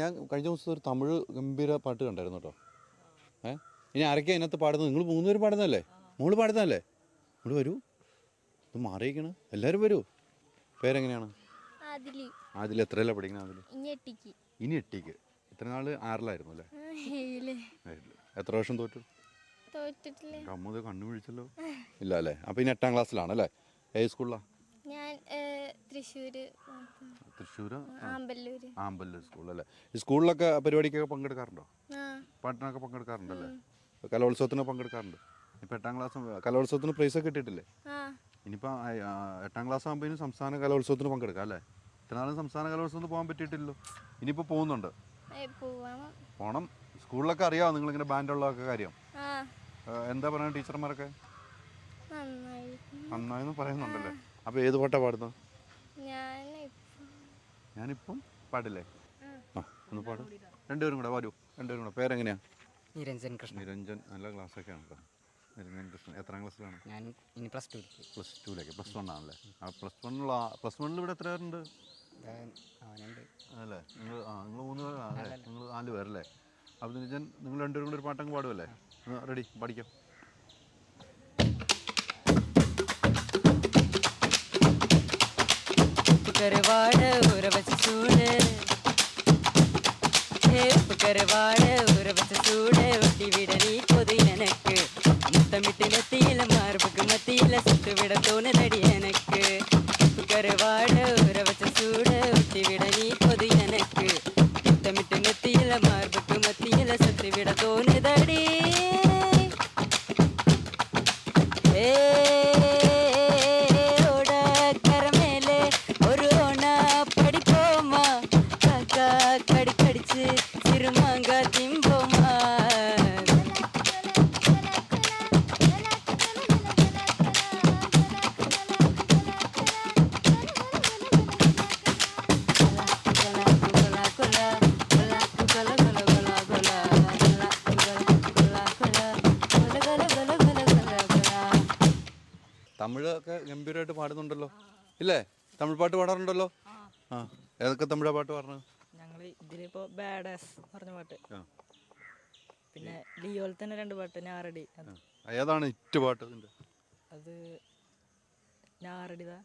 ഞാൻ കഴിഞ്ഞ ദിവസം ഒരു തമിഴ് ഗംഭീര പാട്ട് കണ്ടായിരുന്നു കേട്ടോ. ഏ ഇനി ആരൊക്കെയാ അതിനകത്ത് പാടുന്നത്? നിങ്ങൾ മൂന്നുപേരും പാടുന്നതല്ലേ? മോൾ പാടുന്നതല്ലേ? മോൾ വരൂ. ഇത് മാറിയിക്കണ് എല്ലാവരും വരൂ. പേരെങ്ങനെയാണ്? അതിൽ എത്രയല്ല പഠിക്കണ ഇഞ്ഞെട്ടിക്ക് ഇനി എട്ടിക്ക്. ഇത്ര നാൾ ആറിലായിരുന്നു അല്ലേ? എത്ര വർഷം തോറ്റു? തോറ്റിട്ടില്ല. കണ്ണു വിളിച്ചല്ലോ ഇല്ല അല്ലേ? അപ്പോൾ ഇനി എട്ടാം ക്ലാസ്സിലാണ് അല്ലേ? ഏത് സ്കൂളിലാണ് ഞാൻ തൃശ്ശൂര് ആമ്പല്ലൂര്. ആമ്പല്ലൂർ സ്കൂൾ അല്ലേ? സ്കൂളിലൊക്കെ പരിപാടിക്കൊക്കെ പങ്കെടുക്കാറുണ്ടോ? പാട്ടിനൊക്കെ പങ്കെടുക്കാറുണ്ടല്ലേ? കലോത്സവത്തിന് പങ്കെടുക്കാറുണ്ട്. ഇപ്പൊ എട്ടാം ക്ലാസ് കലോത്സവത്തിന് പ്രൈസ് ഒക്കെ കിട്ടിയിട്ടില്ലേ? ആ. ഇനിയിപ്പോൾ എട്ടാം ക്ലാസ് ആകുമ്പോൾ സംസ്ഥാന കലോത്സവത്തിന് പങ്കെടുക്കാം അല്ലേ? ഇത്രനാളും സംസ്ഥാന കലോത്സവത്തിന് പോകാൻ പറ്റിയിട്ടില്ലല്ലോ. ഇനിയിപ്പോ പോകുന്നുണ്ട്. പോണം. സ്കൂളിലൊക്കെ അറിയാമോ നിങ്ങളിങ്ങനെ ബാൻഡുള്ളതൊക്കെ കാര്യം? എന്താ പറയുക ടീച്ചർമാരൊക്കെ? നന്നായി. പറയുന്നുണ്ടല്ലേ? അപ്പോൾ ഏത് പാട്ടാ പാടുന്നത് ഇപ്പം ഞാനിപ്പം പാടില്ലേ? ആ ഒന്ന് പാടും. രണ്ടുപേരും കൂടെ വരൂ രണ്ടുപേരും കൂടെ. പേരെങ്ങനെയാ? നിരഞ്ജൻ കൃഷ്ണ നിരഞ്ജൻ. നല്ല ക്ലാസ്സൊക്കെയാണ് കേട്ടോ നിരഞ്ജൻ കൃഷ്ണൻ. എത്രാം ക്ലാസ്സിലാണ്? ഞാൻ ഇനി പ്ലസ് ടു പ്ലസ് ടുവിലേക്ക് പ്ലസ് വൺ ആണല്ലേ? ആ പ്ലസ് വണ്ണിലുള്ള പ്ലസ് വണ്ണിൽ ഇവിടെ എത്ര പേരുണ്ട്? അല്ലേ? നിങ്ങൾ ആ നിങ്ങൾ മൂന്ന് പേരാണ് നിങ്ങൾ നാല് പേരല്ലേ? അപ്പോൾ നിരഞ്ജൻ നിങ്ങൾ രണ്ടുപേരും കൂടെ ഒരു പാട്ടങ്ങ് പാടുമല്ലേ റെഡി. പഠിക്കാം. கருவாட ஊற வச்சு சூடு. சேப்பு கருவாட ஊற வச்சு சூடு. ஒட்டி விட நீ பொது எனக்கு. முத்தமிட்டு நெத்தியில மார்புக்கு மத்தியில சுட்டு விட தோணுதடி எனக்கு. கருவாட ஊற வச்சு சூடு ஒட்டி விட நீ பொது எனக்கு. முத்தமிட்டு நெத்தியில மார்புக்கு விட தோணு ഗംഭീരമായിട്ട് പാടുന്നുണ്ടല്ലോ. ഇല്ലേ? തമിഴ് പാട്ട് പാടാറുണ്ടല്ലോ? ആ ഏതൊക്കെ തമിഴാ പാട്ട് പാടുന്നത്? ഞങ്ങൾ ഇതിലിപ്പോ ബാഡാസ് പറഞ്ഞ പാട്ട്. പിന്നെ ലിയോയിൽ തന്നെ രണ്ട് പാട്ട് ഞാറടി. ഏതാണ് ഇറ്റ് പാട്ട് അതിന്റെ അത് ഞാറടിതാ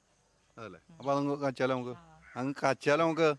അതല്ലേ? അപ്പൊ അതങ്ങ് കച്ചാലോ നമുക്ക്? അങ്ങ് കച്ചാലോ നമുക്ക്?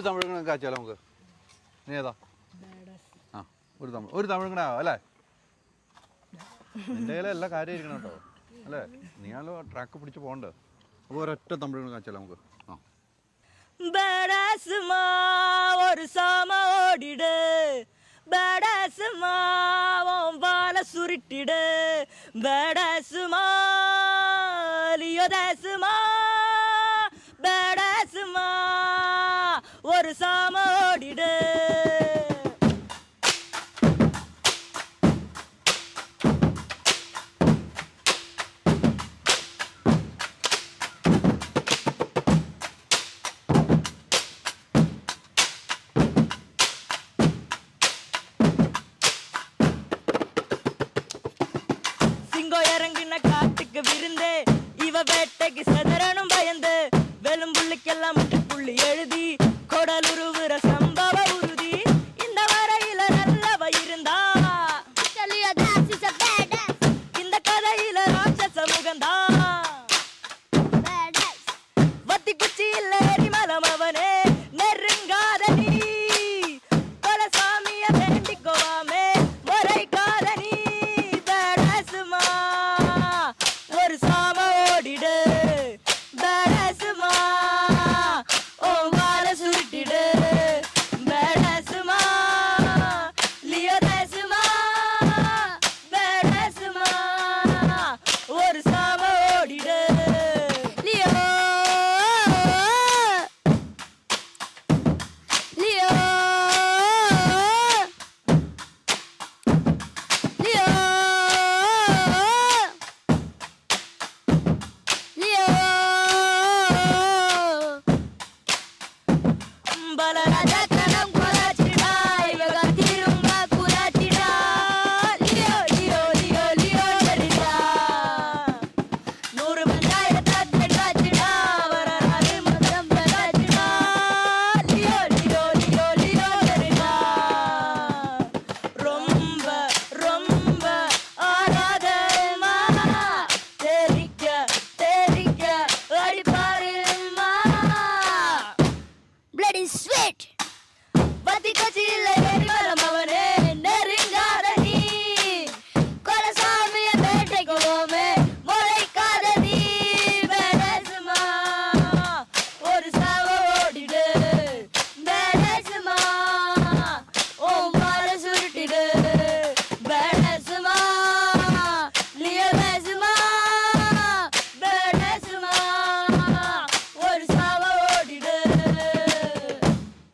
ഒരു തമിഴ് കൂടെ കാച്ചാലോ നമുക്ക് നീ ഏതാ ആ ഒരു തമിഴ് ഒരു തമിഴ് കൂടെ ആവാം അല്ലേ നിന്റെ കയ്യിലെ എല്ലാ കാര്യം ഇരിക്കണം കേട്ടോ അല്ലേ നീയാലോ ട്രാക്ക് പിടിച്ച് പോകണ്ടേ അപ്പോൾ ഒരൊറ്റ തമിഴ് കൂടെ കാച്ചാലോ നമുക്ക് ആ பேடாசுமா ஒரு சாம ஓடிடு பேடாசுமா உன் வாழ சுருட்டிடு பேடாசுமா லியோதாசுமா பேடாசுமா ஒரு சாமோடிடு. இறங்கின காட்டுக்கு விருந்து. இவ வேட்டைக்கு செதறனும் பயந்து. வெளும் புள்ளிக்கெல்லாம் முட்டுப்புள்ளி எழுதி.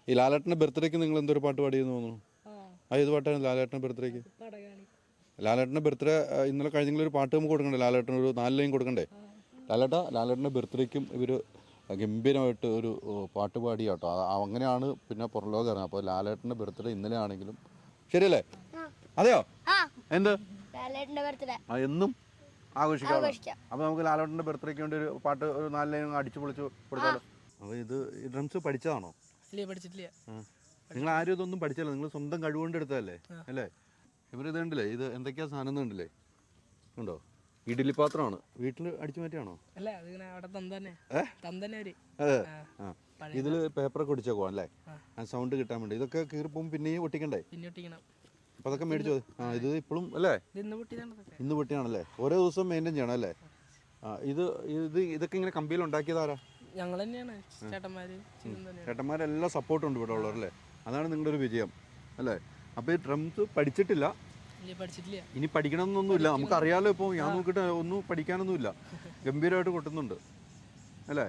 ഈ ലാലേട്ടന്റെ ബർത്ത്ഡേക്ക് നിങ്ങൾ എന്തൊരു പാട്ട് പാടിയെന്ന് തോന്നുന്നു. ആ. ഏത് പാട്ടാണ് ലാലേട്ടന്റെ ബർത്ത്ഡേക്ക്? ലാലേട്ടന്റെ ബർത്ത്ഡേ ഇന്നലെ കഴിഞ്ഞെങ്കിലും ഒരു പാട്ട് നമുക്ക് കൊടുക്കണ്ടേ? ലാലേട്ടന് ഒരു നാല് ലൈൻ കൊടുക്കണ്ടേ? ലാലേട്ട ലാലേട്ടന്റെ ബർത്ത്ഡേക്കും ഇവർ ഗംഭീരമായിട്ട് ഒരു പാട്ട് പാടി കേട്ടോ അങ്ങനെയാണ് പിന്നെ പുറലോകം ഇറങ്ങുക അപ്പോൾ ലാലേട്ടന്റെ ബർത്ത്ഡേ ഇന്നലെ ആണെങ്കിലും ശരിയല്ലേ അതെയോ? എന്ത്? ലാലേട്ടന്റെ ബർത്ത്ഡേ. ആ എന്നും ആഘോഷിക്കാം ആഘോഷിക്കാം. അപ്പോൾ നമുക്ക് ലാലേട്ടന്റെ ബർത്ത്ഡേക്ക് വേണ്ടി ഒരു പാട്ട് ഒരു നാല് ലൈൻ അടിച്ചു പൊളിച്ചു കൊടുത്താലോ? അപ്പോൾ ഇത് ഡ്രംസ് പഠിച്ചതാണോ? ഇല്ല പഠിച്ചിട്ടില്ല. നിങ്ങൾ ആരും ഇതൊന്നും പഠിച്ചല്ല. നിങ്ങൾ സ്വന്തം കഴിവുകൊണ്ട് എടുത്തതല്ലേ അല്ലേ? ഇവരിത് ഉണ്ടല്ലേ ഇത് എന്തൊക്കെയാ സാധനം ഉണ്ടല്ലേ കണ്ടില്ലേ? ഉണ്ടോ? ഇഡ്ഡലി പാത്രമാണ്. വീട്ടിൽ അടിച്ചു മാറ്റിയാണോ? അല്ല അവിടെ തന്നെ അതെ. ഇതിൽ പേപ്പറൊക്കെ ഒടിച്ചേക്കോ അല്ലേ? ആ. സൗണ്ട് കിട്ടാൻ വേണ്ടി. ഇതൊക്കെ കീറിപ്പോ പിന്നെയും ഒട്ടിക്കണ്ടേ? പിന്നെ ഒട്ടിക്കണം. അപ്പോൾ അതൊക്കെ മേടിച്ചോ? ആ ഇത് ഇപ്പോഴും അല്ലേ? ഇത് ഇന്ന് പൊട്ടിയാണല്ലേ? ഓരോ ദിവസം മെയിന്റെയിൻ ചെയ്യണം അല്ലേ? ആ ഇത് ഇത് ഇതൊക്കെ ഇങ്ങനെ കമ്പിയിൽ ഉണ്ടാക്കിയതാരാ ഞങ്ങൾ തന്നെയാണ് ചേട്ടന്മാര് ചേട്ടന്മാരെല്ലാം തന്നെയാണ്. ചേട്ടന്മാരെല്ലാം സപ്പോർട്ടുണ്ട് ഇവിടെ ഉള്ളവരല്ലേ? അതാണ് നിങ്ങളുടെ ഒരു വിജയം അല്ലേ? അപ്പോൾ ഈ ഡ്രംസ് പഠിച്ചിട്ടില്ല. ഇല്ല പഠിച്ചിട്ടില്ല. ഇനി പഠിക്കണമെന്നൊന്നുമില്ല. നമുക്കറിയാലോ ഇപ്പോൾ ഞാൻ നോക്കിയിട്ട് ഒന്നും പഠിക്കാനൊന്നുമില്ല. ഗംഭീരമായിട്ട് കൊട്ടുന്നുണ്ട് അല്ലേ?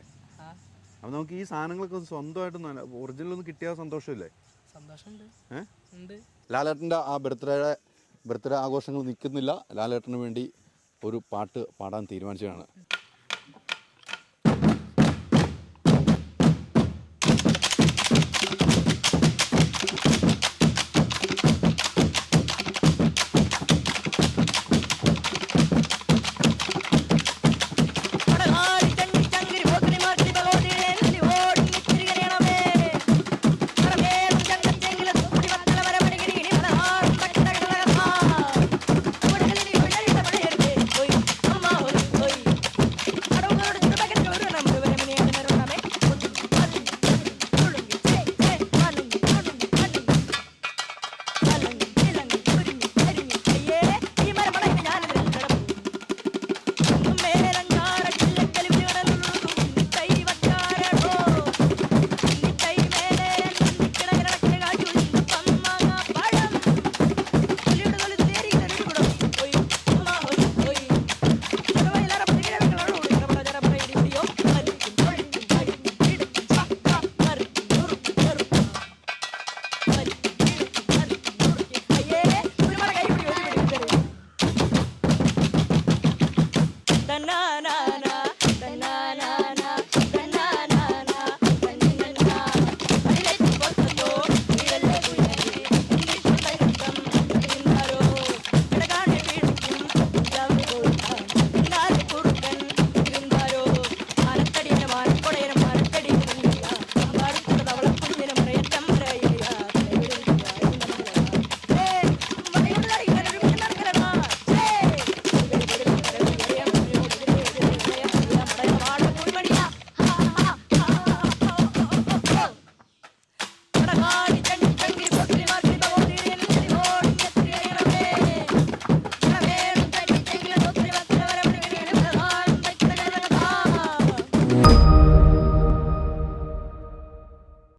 അപ്പൊ നമുക്ക് ഈ സാധനങ്ങളൊക്കെ ഒന്ന് സ്വന്തമായിട്ട് ഒറിജിനൽ ഒന്ന് കിട്ടിയാൽ സന്തോഷമില്ലേ? സന്തോഷമുണ്ട്. ഉണ്ട്. ലാലേട്ടന്റെ ആ ബർത്ത്ഡേയുടെ ബർത്ത്ഡേ ആഘോഷങ്ങൾ നിൽക്കുന്നില്ല. ലാലേട്ടന് വേണ്ടി ഒരു പാട്ട് പാടാൻ തീരുമാനിച്ചതാണ്.